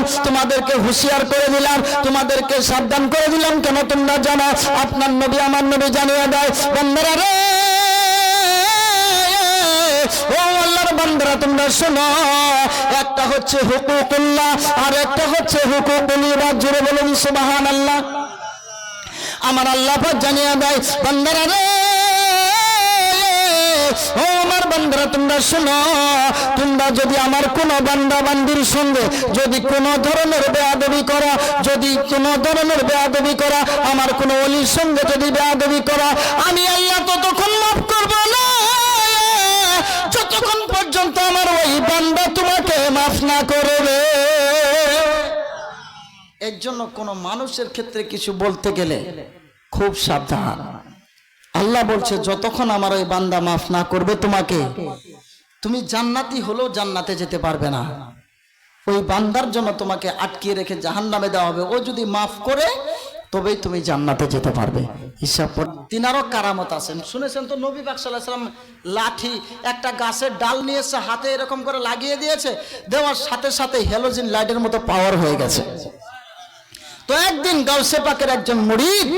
দিলাম, তোমাদেরকে হুঁশিয়ার করে দিলাম, তোমাদেরকে সাবধান করে দিলাম, কেন তোমরা জানো? আপনার নবী আমার নবী জানিয়ে দেয়, বন্ধুরা রে, ও আল্লাহর শোনো, একটা হচ্ছে আর একটা হচ্ছে জুড়ে আমার আল্লাহ জানিয়ে দেয় বান্দারা রে ও আমার বান্দারা, তোমরা শোনো। তোমরা যদি আমার কোনো বান্দা বান্দির সঙ্গে যদি কোনো ধরনের বেয়াদবি করা, যদি কোনো ধরনের বেয়াদবি করা, আমার কোনো অলির সঙ্গে যদি বেয়াদবি করা, আমি আল্লাহ ততক্ষণ মাফ করব না। যতক্ষণ পর্যন্ত আমার ওই বান্দা তোমাকে মাফ না করবে। এর জন্য কোনো মানুষের ক্ষেত্রে কিছু বলতে গেলে খুব সাবধান। আল্লাহ বলছে, যতক্ষণ আমার ওই বান্দা মাফ না করবে তোমাকে, তুমি জান্নাতি হলেও জান্নাতে যেতে পারবে না। ওই বান্দার জন্য তোমাকে আটকিয়ে রেখে জাহান নামে দেওয়া হবে। ও যদি মাফ করে, তবেই তুমি জান্নাতে যেতে পারবে। হিসাব তিনারও কারামত আছেন। শুনেছেন তো, নবী বাকসাল্লাহ লাঠি, একটা গাছের ডাল নিয়ে এসে হাতে এরকম করে লাগিয়ে দিয়েছে, দেওয়ার সাথে সাথে হেলোজিন লাইটের মতো পাওয়ার হয়ে গেছে। তো একদিন গাউসে পাকের একজন মুরিদ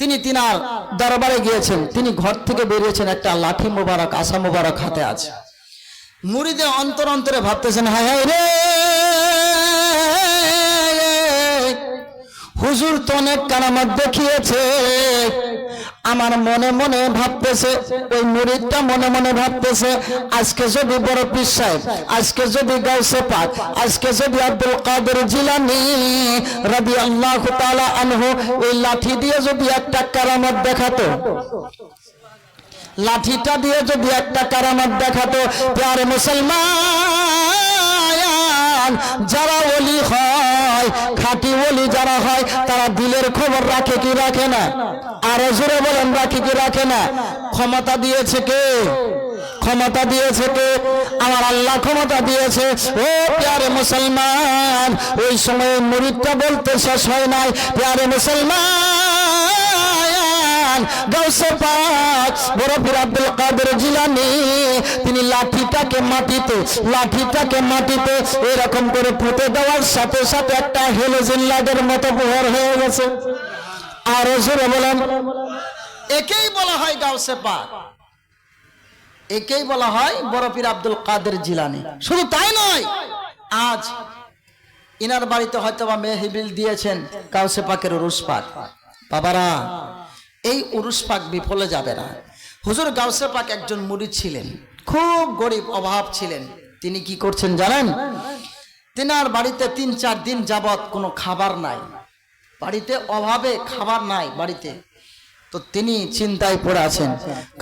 তিনি তিনার দরবারে গিয়েছেন। তিনি ঘর থেকে বেরিয়েছেন, একটা লাঠি মোবারক, আশা মোবারক হাতে আছে। মুড়িদে অন্তর অন্তরে ভাবতেছেন, হায় হায় রে! হুজুর তো অনেক কারামাত দেখিয়েছে। আমার মনে মনে ভাবতেছে, ওই মুরিদটা মনে মনে ভাবতেছে, আজকে যদি বড় পীর সাহেব, আজকে যদি গাউসে পাক, আজকে যদি আব্দুল কাদের জিলানি রবি আল্লাহ তাআলা আনহু ওই লাঠি দিয়ে যদি একটা কারামত দেখাতো, লাঠিটা দিয়ে যদি একটা কারামত দেখাতো, প্যারে মুসলমান, যারা ওলি হয় খাঁটি ওলি যারা হয়, তারা দিলের খবর রাখে কি রাখে না? আরও জোরে বলেন, রাখে কি রাখে না? ক্ষমতা দিয়েছে কে? ক্ষমতা দিয়েছে কে? আমার আল্লাহ ক্ষমতা দিয়েছে। ও প্যারে মুসলমান, ওই সময় মুরিদটা বলতে শেষ হয় নাই। প্যারে মুসলমান গাউসে পাক বড় আব্দুল কাদের জিলানি, তিনি লাঠিটাকে মাটিতে লাঠিটাকে মাটিতে এরকম করে পুঁতে দেওয়ার সাথে সাথে একটা হেলোজিন লাইটের মতো প্রহর হয়ে গেছে। আরও জোরে বলেন। একেই বলা হয় গাউসে একেই বলা হয় বড় পীর আব্দুল কাদের জিলানি। শুধু তাই নয়, আজ ইনার বাড়িতে হয়তো বা মেহবিল দিয়েছেন কাউসে পাকের উরুস বাবারা এই উরুস পাক বিফলে যাবে না। হুজুর গাউসে পাক একজন মুড়ি ছিলেন, খুব গরিব, অভাব ছিলেন। তিনি কি করছেন জানেন? তিনার বাড়িতে তিন চার দিন যাবৎ কোনো খাবার নাই। বাড়িতে অভাবে খাবার নাই বাড়িতে। তো তিনি চিন্তায় পড়ে আছেন।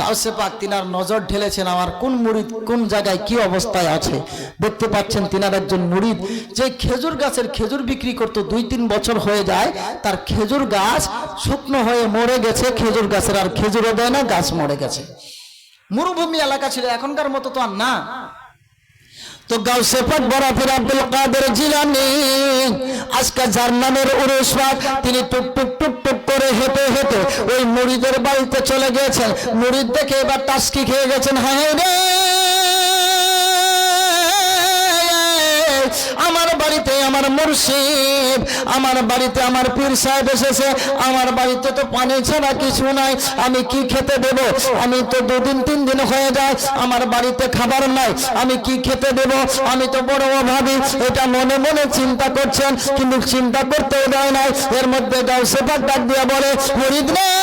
কাউসে পাক তিনার নজর ঢেলেছেন আমার কোন মুরিদ কোন জায়গায় কি অবস্থায় আছে। দেখতে পাচ্ছেন তিনার একজন মুরিদ যে খেজুর গাছের খেজুর বিক্রি করতো দুই তিন বছর হয়ে যায়, তার খেজুর গাছ শুকনো হয়ে মরে গেছে, খেজুর গাছের আর খেজুরও দেয় না, গাছ মরে গেছে। মরুভূমি এলাকা ছিল এখনকার মতো তো আর না। তো গাউসে পাক বরাফির আব্দুল কাদের জিলানি, আজকে যার নামের উরুস পাক তিনি টুক টুক টুক টুক করে হেঁটে হেঁটে ওই মুড়িদের বাড়িতে চলে গেছেন মুড়িদ দেখে এবার টাস্কি খেয়ে গেছেন। হ্যাঁ রে! আমার বাড়িতে আমার মুর্শিদ, আমার বাড়িতে আমার পীর সাহেব এসেছে, আমার বাড়িতে তো পানি ছাড়া কিছু নাই, আমি কি খেতে দেব? আমি তো দুদিন, তিন দিন হয়ে যায়, আমার বাড়িতে খাবার নাই, আমি কি খেতে দেব? আমি তো বড় অভাবী, এটা মনে মনে চিন্তা করছেন, কিন্তু চিন্তা করতেও দেয় নাই। এর মধ্যে গাউসে পাক ডাক দিয়ে বলে মুরিদ মুরিদ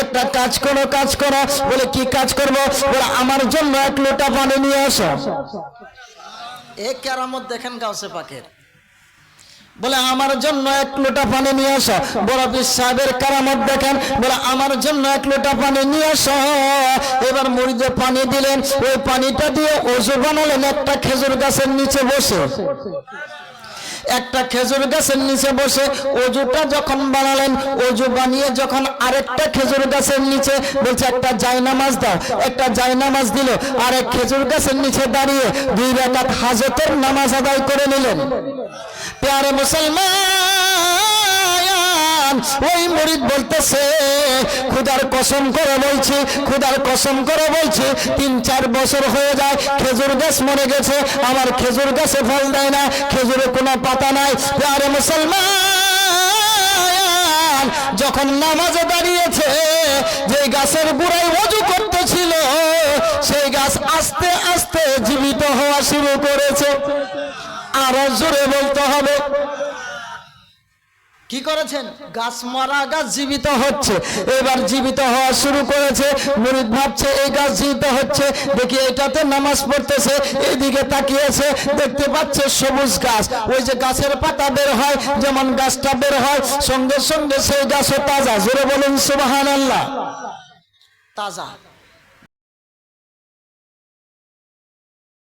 একটা কাজ করো কাজ করো। বলে কি কাজ করব? বলে আমার জন্য এক লোটা পানি নিয়ে আসো। এ কেরামত দেখেন গাউসে পাকের। বলে আমার জন্য এক লোটা পানি নিয়ে আসো। বড় পীর সাহেবের কারামত দেখেন। বলে আমার জন্য এক লোটা পানি নিয়ে আসো। এবার মুড়িদে পানি দিলেন। ওই পানিটা দিয়ে ওষুধ বানালেন একটা খেজুর গাছের নিচে বসে। একটা খেজুর গাছের নিচে বসে অজুটা যখন বানালেন, অজু বানিয়ে যখন আরেকটা খেজুর গাছের নিচে বলছে, একটা জায়নামাজ দাও। একটা জায়নামাজ দিল আর এক খেজুর গাছের নিচে দাঁড়িয়ে দুই রাকাত হাজতের নামাজ আদায় করে নিলেন। প্যারে মুসলমান! ওই মরিদ বলতেছে, খুদার কসম করে বলছি, খুদার কসম করে বলছি, তিন চার বছর হয়ে যায়, খেজুর গাছ মরে গেছে, আমার খেজুর গাছে ফল দেয় না, খেজুরে কোনো পাতা নাই। আরে মুসলমান, যখন নামাজে দাঁড়িয়েছে, যে গাছের গুড়ায় অজু করতেছিল, সেই গাছ আস্তে আস্তে জীবিত হওয়া শুরু করেছে। আরও জোরে বলতে হবে। কি করেছেন? গাছ মারা, গাছ জীবিত হচ্ছে। এবার জীবিত হওয়া শুরু করেছে। মুরিদ ভাবছে, এই গাছ জীবিত হচ্ছে। দেখি এটাতে নামাজ পড়তেছে এইদিকে তাকিয়েছে, দেখতে পাচ্ছে সবুজ গাছ। ওই যে গাছের পাতা বের হয়, যেমন গাছটা বের হয়, সঙ্গে সঙ্গে সেই গাছও তাজা। জোরে বলুন সুবাহান আল্লাহ তাজা।